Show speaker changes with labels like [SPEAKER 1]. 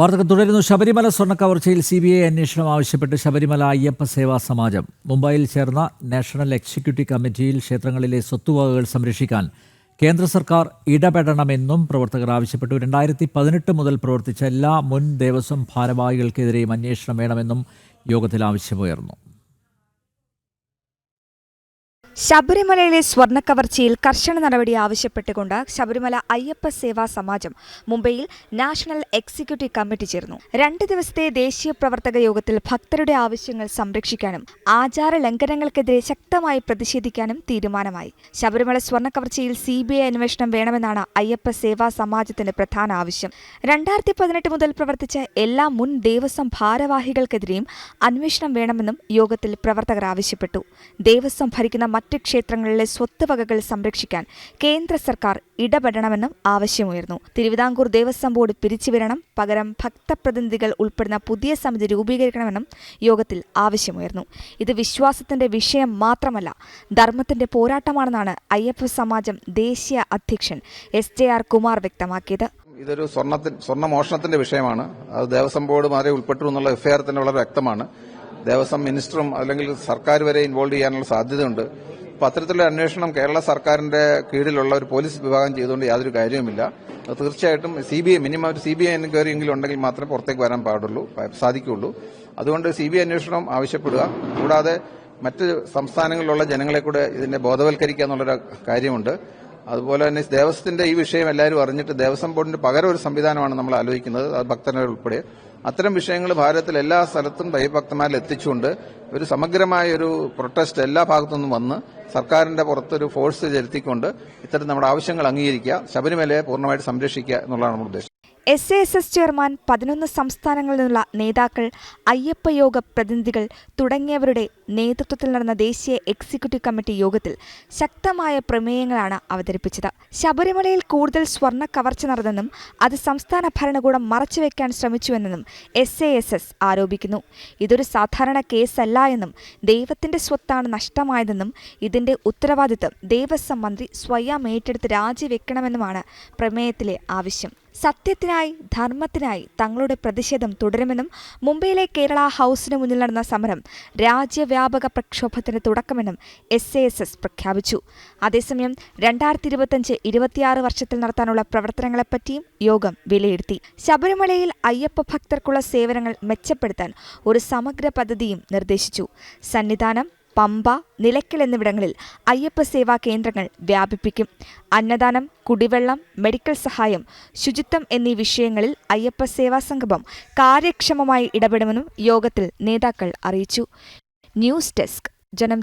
[SPEAKER 1] വാർത്തകൾ തുടരുന്നു. ശബരിമല സ്വർണ കവർച്ചയിൽ സി ബി ഐ അന്വേഷണം ആവശ്യപ്പെട്ട് ശബരിമല അയ്യപ്പ സേവാ സമാജം മുംബൈയിൽ ചേർന്ന നാഷണൽ എക്സിക്യൂട്ടീവ് കമ്മിറ്റിയിൽ ക്ഷേത്രങ്ങളിലെ സ്വത്തുവകകൾ സംരക്ഷിക്കാൻ കേന്ദ്ര സർക്കാർ ഇടപെടണമെന്നും പ്രവർത്തകർ ആവശ്യപ്പെട്ടു. രണ്ടായിരത്തി പതിനെട്ട് മുതൽ പ്രവർത്തിച്ച എല്ലാ മുൻ ദേവസ്വം ഭാരവാഹികൾക്കെതിരെയും അന്വേഷണം വേണമെന്നും യോഗത്തിൽ ആവശ്യമുയർന്നു.
[SPEAKER 2] ശബരിമലയിലെ സ്വർണ കവർച്ചയിൽ കർശന നടപടി ആവശ്യപ്പെട്ടുകൊണ്ട് ശബരിമല അയ്യപ്പ സേവാ സമാജം മുംബൈയിൽ നാഷണൽ എക്സിക്യൂട്ടീവ് കമ്മിറ്റി ചേർന്നു. രണ്ട് ദിവസത്തെ ദേശീയ പ്രവർത്തക യോഗത്തിൽ ഭക്തരുടെ ആവശ്യങ്ങൾ സംരക്ഷിക്കാനും ആചാര ലംഘനങ്ങൾക്കെതിരെ ശക്തമായി പ്രതിഷേധിക്കാനും തീരുമാനമായി. ശബരിമല സ്വർണ കവർച്ചയിൽ സി ബി ഐ അന്വേഷണം വേണമെന്നാണ് അയ്യപ്പ സേവാ സമാജത്തിന്റെ പ്രധാന ആവശ്യം. രണ്ടായിരത്തി പതിനെട്ട് മുതൽ പ്രവർത്തിച്ച എല്ലാ മുൻ ദേവസ്വം ഭാരവാഹികൾക്കെതിരെയും അന്വേഷണം വേണമെന്നും യോഗത്തിൽ പ്രവർത്തകർ ആവശ്യപ്പെട്ടു. ദേവസ്വം ഭരിക്കുന്ന മറ്റ് ക്ഷേത്രങ്ങളിലെ സ്വത്ത് വകകൾ സംരക്ഷിക്കാൻ കേന്ദ്ര സർക്കാർ ഇടപെടണമെന്നും ആവശ്യമുയർന്നു. തിരുവിതാംകൂർ ദേവസ്വം ബോർഡ് പിരിച്ചുവിടണം. പകരം ഭക്തപ്രതിനിധികൾ ഉൾപ്പെടുന്ന പുതിയ സമിതി രൂപീകരിക്കണമെന്നും യോഗത്തിൽ ആവശ്യമുയർന്നു. ഇത് വിശ്വാസത്തിന്റെ വിഷയം മാത്രമല്ല ധർമ്മത്തിന്റെ പോരാട്ടമാണെന്നാണ് അയ്യപ്പ സമാജം ദേശീയ അധ്യക്ഷൻ എസ് ജെ ആർ കുമാർ വ്യക്തമാക്കിയത്.
[SPEAKER 3] ഇതൊരു സ്വർണ മോഷണത്തിന്റെ വിഷയമാണ്. അത് ദേവസ്വം ബോർഡ് മാറി ഉൾപ്പെട്ടു എന്നുള്ള എഫ്ഐആർ തന്നെ വളരെ വ്യക്തമാണ്. ദേവസ്വം മിനിസ്റ്ററും അല്ലെങ്കിൽ സർക്കാർ വരെ ഇൻവോൾവ് ചെയ്യാനുള്ള സാധ്യതയുണ്ട്. അപ്പോൾ അത്തരത്തിലുള്ള അന്വേഷണം കേരള സർക്കാരിന്റെ കീഴിലുള്ള ഒരു പോലീസ് വിഭാഗം ചെയ്തുകൊണ്ട് യാതൊരു കാര്യവുമില്ല. തീർച്ചയായിട്ടും സി ബി ഐ മിനിമം ഒരു സി ബി ഐ എൻക്വയറിയെങ്കിലും ഉണ്ടെങ്കിൽ മാത്രമേ പുറത്തേക്ക് വരാൻ പാടുള്ളൂ സാധിക്കുള്ളൂ അതുകൊണ്ട് സി ബി ഐ അന്വേഷണം ആവശ്യപ്പെടുക. കൂടാതെ മറ്റ് സംസ്ഥാനങ്ങളിലുള്ള ജനങ്ങളെ കൂടെ ഇതിനെ ബോധവൽക്കരിക്കുക എന്നുള്ളൊരു കാര്യമുണ്ട്. അതുപോലെ തന്നെ ദേവസ്വത്തിന്റെ ഈ വിഷയം എല്ലാവരും അറിഞ്ഞിട്ട് ദേവസ്വം ബോർഡിന് പകരം ഒരു സംവിധാനമാണ് നമ്മൾ ആലോചിക്കുന്നത് അത് ഭക്തനെ ഉൾപ്പെടെ അത്തരം വിഷയങ്ങൾ ഭാരതത്തിൽ എല്ലാ സ്ഥലത്തും ദൈവഭക്തന്മാരിൽ എത്തിച്ചുകൊണ്ട് ഒരു സമഗ്രമായ ഒരു പ്രൊട്ടസ്റ്റ് എല്ലാ ഭാഗത്തുനിന്നും വന്ന് സർക്കാരിന്റെ പുറത്തൊരു ഫോഴ്സ് ചെലുത്തിക്കൊണ്ട് ഇത്തരം നമ്മുടെ ആവശ്യങ്ങൾ അംഗീകരിക്കുക ശബരിമലയെ പൂർണമായിട്ട് സംരക്ഷിക്കുക എന്നുള്ളതാണ് നമ്മുടെ ഉദ്ദേശം.
[SPEAKER 2] S A S S chairman പതിനൊന്ന് സംസ്ഥാനങ്ങളിൽ നിന്നുള്ള നേതാക്കൾ അയ്യപ്പയോഗ പ്രതിനിധികൾ തുടങ്ങിയവരുടെ നേതൃത്വത്തിൽ നടന്ന ദേശീയ എക്സിക്യൂട്ടീവ് കമ്മിറ്റി യോഗത്തിൽ ശക്തമായ പ്രമേയങ്ങളാണ് അവതരിപ്പിച്ചത്. ശബരിമലയിൽ കൂടുതൽ സ്വർണ കവർച്ച നടന്നെന്നും അത് സംസ്ഥാന ഭരണകൂടം മറച്ചുവെക്കാൻ ശ്രമിച്ചുവെന്നും എസ് എ എസ് എസ് ആരോപിക്കുന്നു. ഇതൊരു സാധാരണ കേസല്ല എന്നും ദൈവത്തിന്റെ സ്വത്താണ് നഷ്ടമായതെന്നും ഇതിന്റെ ഉത്തരവാദിത്തം ദേവസ്വം മന്ത്രി സ്വയം ഏറ്റെടുത്ത് രാജിവെക്കണമെന്നുമാണ് പ്രമേയത്തിലെ ആവശ്യം. സത്യത്തിനായി ധർമ്മത്തിനായി തങ്ങളുടെ പ്രതിഷേധം തുടരുമെന്നും മുംബൈയിലെ കേരള ഹൌസിന് മുന്നിൽ നടന്ന സമരം രാജ്യവ്യാപക പ്രക്ഷോഭത്തിന് തുടക്കമെന്നും എസ് എ എസ് എസ് പ്രഖ്യാപിച്ചു. അതേസമയം രണ്ടായിരത്തി ഇരുപത്തിയഞ്ച് ഇരുപത്തിയാറ് വർഷത്തിൽ നടത്താനുള്ള പ്രവർത്തനങ്ങളെപ്പറ്റിയും യോഗം വിലയിരുത്തി. ശബരിമലയിൽ അയ്യപ്പ ഭക്തർക്കുള്ള സേവനങ്ങൾ മെച്ചപ്പെടുത്താൻ ഒരു സമഗ്ര പദ്ധതിയും നിർദ്ദേശിച്ചു. സന്നിധാനം പമ്പ നിലയ്ക്കൽ എന്നിവിടങ്ങളിൽ അയ്യപ്പ സേവാ കേന്ദ്രങ്ങൾ വ്യാപിപ്പിക്കും. അന്നദാനം കുടിവെള്ളം മെഡിക്കൽ സഹായം ശുചിത്വം എന്നീ വിഷയങ്ങളിൽ അയ്യപ്പ സേവാ സംഗമം കാര്യക്ഷമമായി ഇടപെടുമെന്നും യോഗത്തിൽ നേതാക്കൾ അറിയിച്ചു. ന്യൂസ് ഡെസ്ക് ജനം